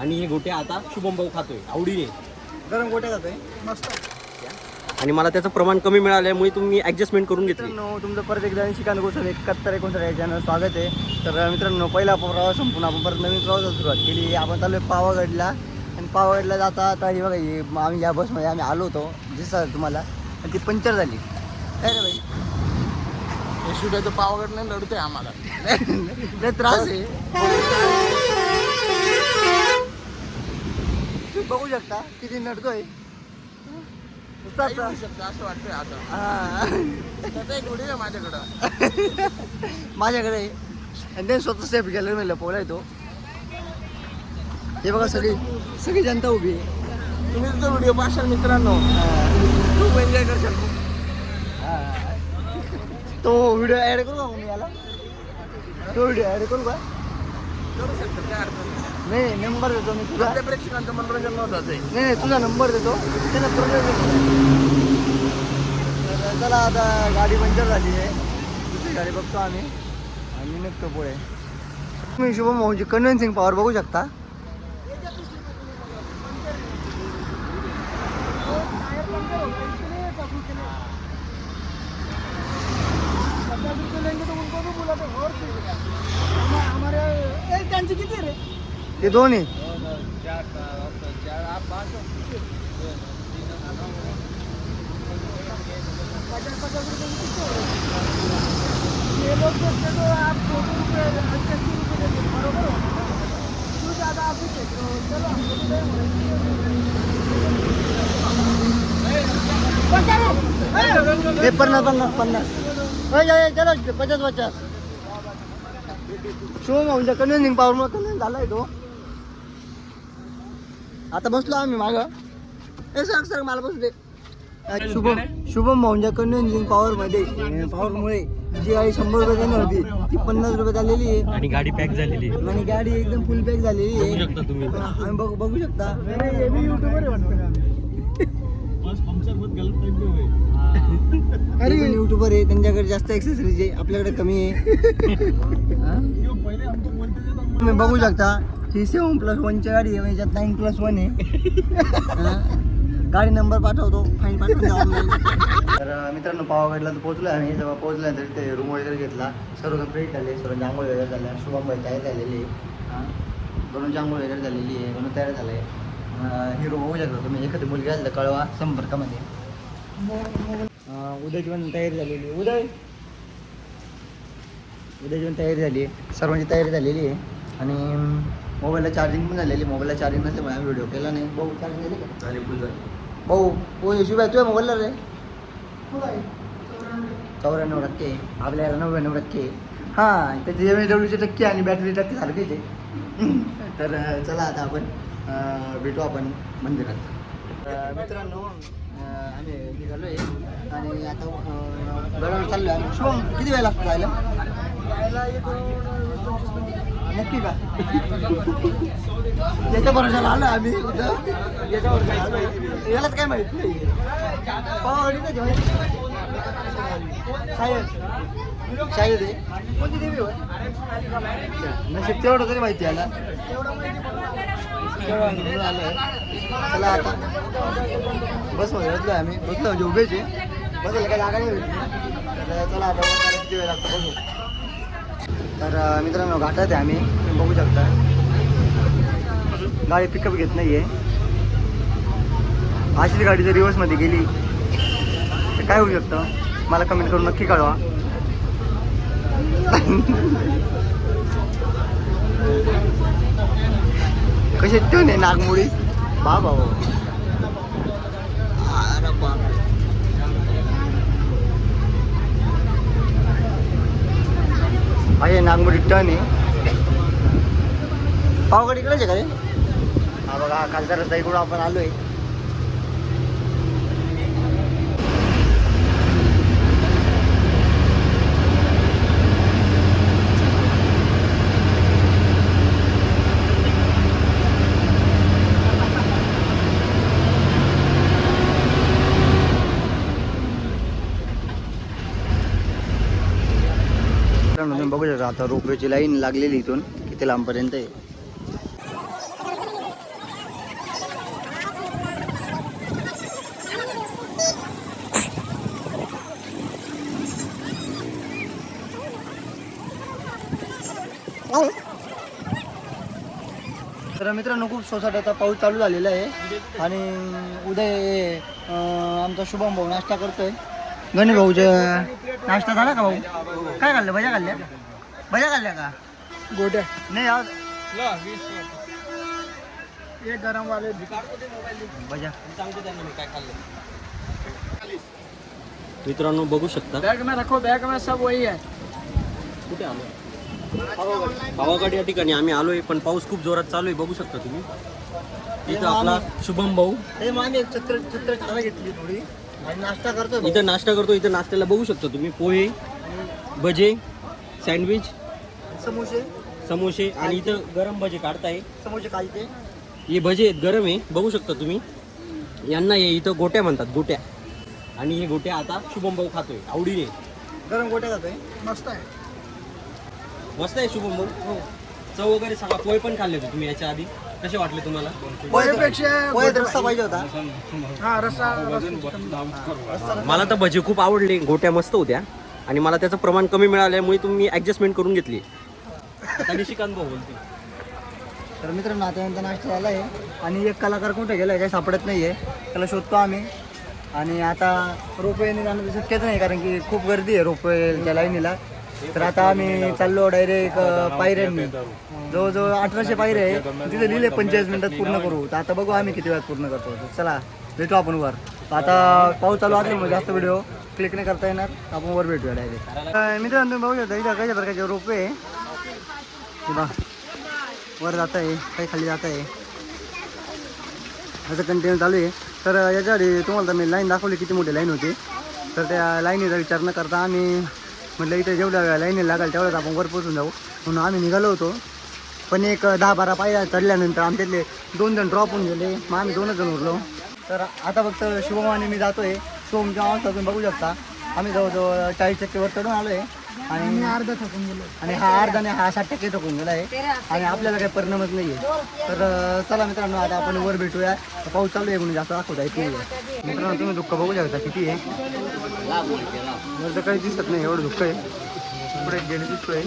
आणि हे गोटे आता शुभम भाऊ खातोय आवडीने. गरम गोटे जातोय मस्त. आणि मला त्याचं प्रमाण कमी मिळाल्यामुळे तुम्ही ऍडजस्टमेंट करून घेतली. मित्रांनो तुमचं परत एकदा शिकान गोष्ट एकाहत्तर एकोणसाठ या चॅनल स्वागत आहे. तर मित्रांनो पहिला प्रवास संपून आपण परत नवीन प्रवासाला सुरुवात केली. आपण चालू आहे पावागडला. आणि पावागडला जाता आता हे बघा हे आम्ही या बसमध्ये आम्ही आलो होतो. दिसत तुम्हाला. आणि ती पंक्चर झाली. काय रे भाई यशोदाचं पावागड नाही लढतोय आम्हाला. लय त्रास आहे तुम्ही बघू शकता किती नडतोय शकतं असं वाटतंय आता. माझ्याकडं. माझ्याकडे. आणि ते स्वतः सेफ गेलं मी लपवला तो. हे बघा सगळी सगळी जनता उभी आहे. तुम्ही तो व्हिडिओ पाहशाल मित्रांनो. खूप एन्जॉय करशाल तो व्हिडिओ ऍड करू का मग याला? तो व्हिडिओ ऍड करू का? करू शकतो काय अडचण नाही. नाही नंबर देतो मी तुझा. आपल्या प्रेक्षकांचं मनोरंजन महत्वाचं आहे नाही नाही तुझा नंबर देतो. त्याला प्रोजेक्ट तर चला आता गाडी पंक्चर झाली आहे. दुसरी गाडी बघतो आम्ही. आणि निघतो पुढे. तुम्ही शुभम भाऊची कन्व्हिन्सिंग पॉवर बघू शकता. ते दोन आहे पन्नास पन्नास पन्नास. होय, पचास पचास. शिव म्हणजे कन्व्हिन्सिंग पावर मग कन्व्हिन्स झालाय तो. आता बसलो आम्ही माग. ए सर सर मला बसू दे. शुभम शुभम भाऊंच्या कन्व्हिन्सिंग पॉवर मध्ये. पॉवरमुळे जी गाडी शंभर रुपये देणार होती ती पन्नास रुपये झालेली आहे. आणि गाडी पॅक झालेली आहे. आणि गाडी एकदम फुल पॅक झालेली बघू आहे शकता तुम्ही. आम्ही बघू बघू शकता. अरे. युट्यूबर आहे त्यांच्याकडे जास्त एक्सेसरीज आहे आपल्याकडे कमी आहे. हा? तुम्ही बघू शकता. ही सेवन प्लस वनची गाडी आहे याच्यात नाईन प्लस वन आहे. गाडी नंबर पाठवतो फाईन पाठवतो तर मित्रांनो पावागडला तर पोहोचलो आम्ही. जेव्हा पोहोचल्यानंतर ते रूम वगैरे घेतला. सर्व फ्रेश झाले. सर्व आंघोळ वगैरे झाल्या. शुभम भाई तयार झालेली. आहे दोन दोनोंची आंघोळ वगैरे झालेली आहे. दोन तयार झाले. हिरो होऊ शकतो तुम्ही. एखादी मुलगी असलं कळवा संपर्कामध्ये. उद्याची पण तयारी झालेली. आहे उदय उद्याची पण तयारी झाली. आहे सर्वांची तयारी झालेली आहे. आणि मोबाईलला चार्जिंग पण झालेली मोबाईलला चार्जिंग नसल्यामुळे आम्ही व्हिडिओ केला नाही. भाऊ चार्जिंग झाली का? झाली फुल झाली. भाऊ हो यशूबाई तुझ्या मोबाईलला रे? चौऱ्याण्णव टक्के. आपल्याला नव्याण्णव टक्के. हां त्याचे एम एस डब्ल्यूचे टक्के आणि बॅटरी टक्के सारखेच आहे तर चला आता आपण भेटू आपण मंदिरात. तर, मित्रांनो आम्ही निघालो आहे आणि आता गडावर चाललो आहे आम्ही. शुभम किती वेळ लागतो जायला? नक्की का? याच्या भरोशाला आलो आम्ही याच्यावर काय यालाच काय माहीत नाही. पावाडी कधी शायद शायद आहे. कोणती देवी होय? नशीब तेवढं तरी माहिती याला. तेवढं आम्ही चला आता. बसमध्ये बसलो आम्ही. बसलो म्हणजे उभेचे आहे. बसायला काय जागा नाही भेटली. चला आता. लागतो बघू तर मित्रांनो घाटात आहे आम्ही. तुम्ही बघू शकता. गाडी पिकअप घेत नाहीये. अशीच गाडी जर रिवर्समध्ये गेली तर काय होऊ शकतं? मला कमेंट करून नक्की कळवा. कसे टन आहे नागमोडी? बा भाऊ आहे नागमोडी टन आहे. पावगड इकडेच आहे का रे? हा बघा खासदार रस्ता इकडून आपण आलो आहे आता रोपवेची लाईन लागलेली इथून किती लांबपर्यंत आहे? तर मित्रांनो खूप सोसाट आता पाऊस चालू झालेला आहे. आणि उदय आमचा शुभम भाऊ नाश्ता करतोय. गणेश भाऊच्या नाश्ता झाला का भाऊ? काय खाल्लं? भजा खाल्ल्या? भजा खाल्ल्या का गोट्या नाही आज एक गरम वाले। भजा सांगतो त्यांना मी। काय खाल्लं मित्रांनो बघू शकता। बैग में रखो बैग में सब वही है। कुठे आलो? पावागड या ठिकाणी आम्ही आलोय पण पाऊस खूप जोरात चालू आहे बघू शकता तुम्ही. इथं आपला शुभम भाऊ. आम्ही एक छत्र छत्र छावा घेतली थोडी. आणि नाश्ता करतोय भाऊ. इथं नाश्ता करतो इथं नाश्त्याला बघू शकता तुम्ही. पोहे भजे सँडविच समोसे. समोसे आणि इथं गरम भजे काढताय. समोसे खायचे हे भजे आहेत गरम आहे बघू शकता तुम्ही. यांना हे इथं गोट्या म्हणतात गोट्या. आणि हे गोट्या आता शुभम भाऊ खातोय आवडीने. गरम गोटे खातोय. मस्त है मस्त आहे शुभम भाऊ चव वगैरे सांगा पोहे पण खाल्ले होते तुम्ही याच्या आधी. कसे वाटले तुम्हाला? पोहेपेक्षा पोहे रस्सा पाहिजे होता. हा रस्सा रस्सा मला तर भजे खूप आवडले गोट्या मस्त होत्या. आणि मला त्याचं प्रमाण कमी मिळाल्यामुळे तुम्ही ॲडजस्टमेंट करून घेतली. आता निशिकांत भाऊ बोलते तर मित्रांनो आता यांचा नाश्ता झाला आहे आणि एक कलाकार कुठे गेलाय काही सापडत नाही आहे त्याला शोधतो आम्ही. आणि आता रोपवेने जाणं तर शक्यच नाही कारण की खूप गर्दी आहे रोपवेच्या लाईनीला. तर आता आम्ही चाललो डायरेक्ट पायऱ्यांनी. जवळजवळ अठराशे पायरे आहे. तिथे लिहिले पंचेचाळीस मिनिटात पूर्ण करू. तर आता बघू आम्ही किती वेळात पूर्ण करतो. तर चला भेटू आपण वर. तर आता पाऊस चालू असल्यामुळे जास्त व्हिडिओ क्लिक नाही करता येणार. आपण वर भेटूया डायरेक्ट मित्रांनो तुम्ही बघू शकता इथं कशा प्रकारचे रोपे आहे. वर जात आहे काही खाली जात आहे असं कंटिन्यू चालू आहे. तर याच्या आधी तुम्हाला तर मी लाईन दाखवली किती मोठी लाईन होती. तर त्या लाईनीचा विचार न करता आम्ही म्हटलं इथे जेवढ्या लाईनी लागेल तेवढ्याच आपण वर पोचून जाऊ. म्हणून आम्ही निघालो होतो. पण एक दहा बारा पायऱ्या चढल्यानंतर आमच्यातले दोन जण ड्रॉप होऊन गेले. मग आम्ही दोनच जण उरलो. तर आता फक्त शुभम आणि मी जातोय. शुभमच्या अवस्था तुम्ही बघू शकता. आम्ही जवळजवळ चाळीस टक्केवर चढून आलो आहे आणि अर्धा थकून गेलो. आणि हा अर्धा आणि हा साठ टक्के टकून गेला आहे. आणि आपल्याला काही परिणामच नाही आहे तर चला मित्रांनो आता आपण वर भेटूया. पाऊस चालू आहे म्हणून जास्त दाखवता येत नाही मित्रांनो तुम्ही दुःख बघू शकता किती आहे. तर काही दिसत नाही एवढं दुःख आहे. पुढे गेले दिसतोय.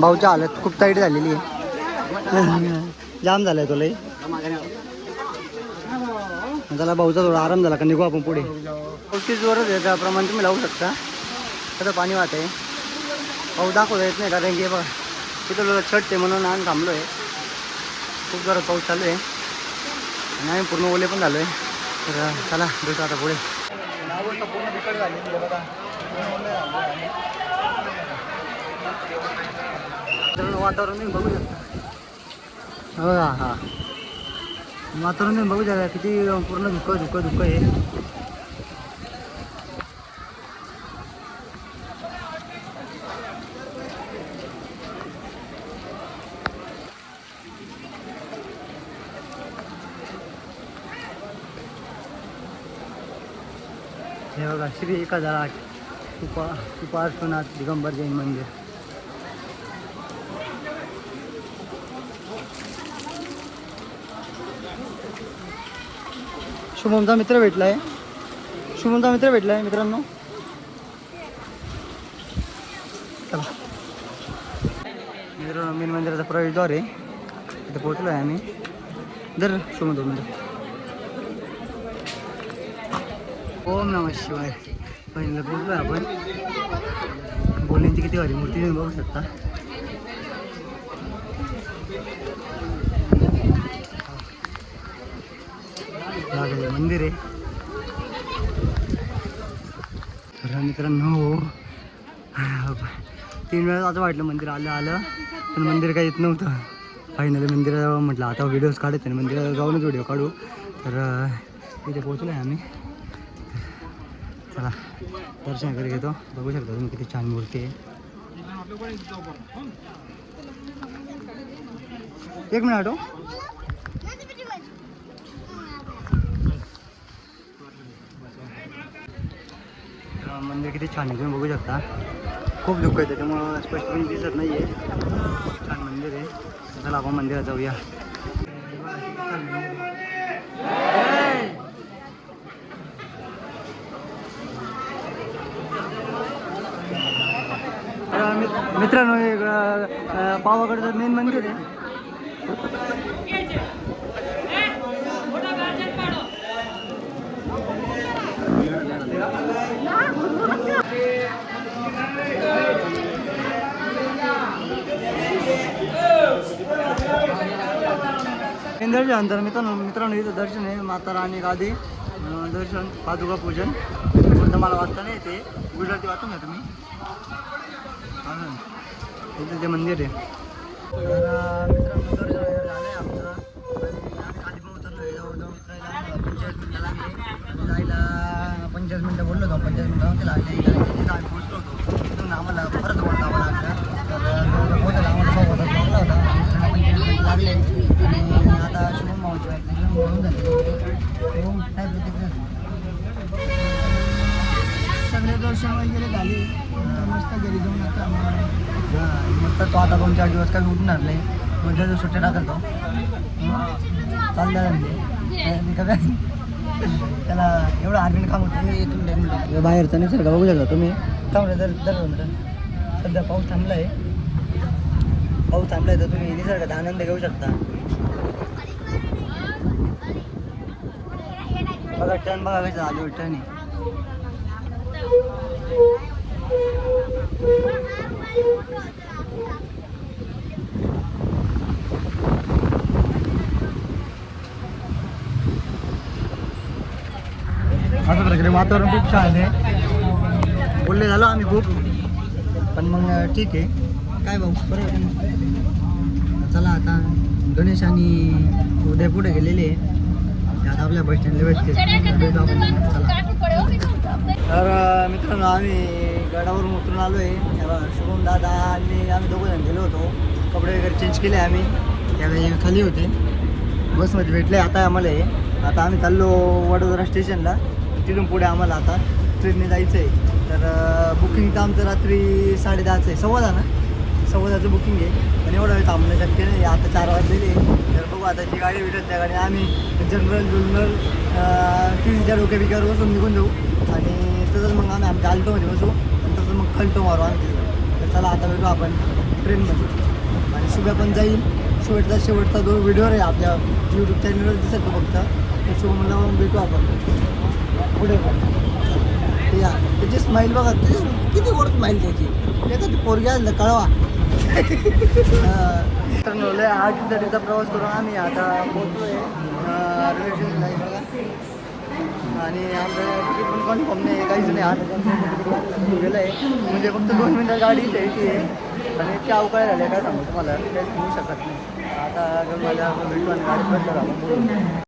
भाऊच्या हालत खूप टाईट झालेली आहे. जाम झालाय तो लई. त्याला भाऊचा थोडा आराम झाला का निघू आपण पुढे. पस्तीस वरच आहे त्याप्रमाणे तुम्ही लावू शकता. कसं पाणी वाहत आहे. भाऊ दाखवता येत नाही कारण की हे बघा तिथं छट ते म्हणून आम्ही थांबलो आहे खूप जोरात पाऊस चालू आहे. आणि आम्ही पूर्ण ओले पण झालो आहे तर चला भेटू आता पुढे. पूर्ण बिकट झाली. म्हणजे बघा म्हणजे मित्रांनो वातावरण तुम्ही बघू शकता. हो हा हा. वातावरण बघू शकता किती पूर्ण धुकं धुकं धुकं आहे. श्री एक हजार आठ उपा उपासनाथ दिगंबर जैन मंदिर. शुभमचा मित्र भेटलाय. शुभमचा मित्र भेटलाय मित्रांनो. मित्रांनो मेन मंदिराचा प्रवेशद्वार आहे. तिथे पोहोचलो आहे आम्ही. जर शुभम मंदिर मिनिटं ओम नमः शिवाय. पहिलं आपण. बोलण्याची किती भारी मूर्ती तुम्ही बघू शकता. मंदिर आहे. तर मित्रांनो तीन वेळा असं वाटलं मंदिर आलं आलं पण मंदिर काही येत नव्हतं. फायनली मंदिरात म्हटलं आता व्हिडिओज काढायचे आणि मंदिरात जाऊनच व्हिडिओ काढू. तर तिथे इथे पोहोचलो आहे आम्ही. चला दर्शन वगैरे घेतो. बघू शकता तुम्ही किती छान मूर्ती आहे. एक मिनिट हो मंदिर किती छान आहे तुम्ही बघू शकता. खूप दुःख आहे त्याच्यामुळं स्पष्टपणे दिसत नाही आहे खूप छान मंदिर आहे. चला आपण मंदिरात जाऊया. मित्रांनो हे पावागडचं मेन मंदिर आहे. इंदरच्या अंतर मित्रांनो मित्रांनो इथं दर्शन आहे माता राणी गादी दर्शन पादुका पूजन. तुम्हाला मला वाचता नाही ते गुजराती वाचून घ्या तुम्ही. हां. इथं ते मंदिर आहे. मित्रांनो दर्शन वगैरे झालं आहे आमचं खाली पण उतरलो जवळजवळ उतरायला पंचेचाळीस मिनटं लागले जायला पंचेचाळीस मिनटं बोललो होतो पंचेचाळीस मिनटं लागले कारण की तिथं आम्ही पोहोचलो होतो तिथून आम्हाला परत वर जावं लागलं तर जवळजवळ पोहोचायला आम्हाला सव्वा तास लागला होता आणि पंचेचाळीस मिनटं लागले आणि आता शुभम भाऊची ॲप्लिकेशन म्हणून झाली शुभम काय प्रतिक्रिया सगळे दर्शन वगैरे झाले आता मस्त घरी जाऊन आता मस्त तो आता दोन चार दिवस काही उठणार नाही. म्हणजे जो सुट्ट्या टाकतो चालल्या म्हणजे. काय त्याला एवढं अर्जंट काम होतं बाहेरचा निसर्ग बघू शकता तुम्ही. थांबले तर दर मिनिटं. सध्या पाऊस थांबला आहे पाऊस थांबला आहे तर तुम्ही निसर्गाचा आनंद घेऊ शकता. बघा टर्न बघा कसं आलो टर्न आहे अशा प्रकारे वातावरण खूप छान आहे. बोलले झालो आम्ही खूप. पण मग ठीक आहे. काय भाऊ? बरं चला आता. गणेश आणि उद्या पुढे गेलेले आहे? आता आपल्या बस स्टँडला भेटते चला. तर मित्रांनो आम्ही गडावरून उतरून आलो आहे शुभम दादा आणि आम्ही दोघं जण गेलो होतो. कपडे वगैरे चेंज केले आम्ही. त्यावेळी खाली होते. बसमध्ये भेटले. आता आम्हाला आता आम्ही चाललो वडोदरा स्टेशनला तिथून पुढे आम्हाला आता ट्रेनने जायचं आहे तर बुकिंग तर आमचं रात्री साडे दहाचं आहे. सव्वा दहा ना? सव्वा दहाचं बुकिंग आहे. पण एवढं वेळ थांबणं शक्य नाही. आता चार वाजलेले आहे. तर बघू आता जी गाडी भेटत त्या गाडी आम्ही जनरल जुनरल तीनच्या डोक्या बिक्यावर बसून निघून जाऊ. आणि तसंच मग आम्ही आमच्या आल्टोमध्ये बसू. आणि तसं मग खलटो मारू आम्ही तर चला आता भेटू आपण ट्रेनमध्ये आणि शुभ्या पण जाईल. शेवटचा शेवटचा जो व्हिडिओ आहे आपल्या यूट्यूब चॅनलवर दिसत तो फक्त. तर शुभ मग भेटू आपण. पुढे या त्याची स्माईल बघा त्याची किती गोड स्माईल त्याची. एखादी पोरगी आली कळवा. तर लय आठ दिवसाचा प्रवास करून आम्ही आता पोहोचतोय रेल्वे स्टेशनला आणि आमचं तिकीट पण कन्फर्म नाही काहीच नाही आठ गेलं आहे म्हणजे फक्त दोन मिनटं गाडी द्यायची आहे. आणि इतक्या अवकाळ झाले काय सांगू तुम्हाला? काहीच होऊ शकत नाही. आता माझ्या गाडी बंद आपण.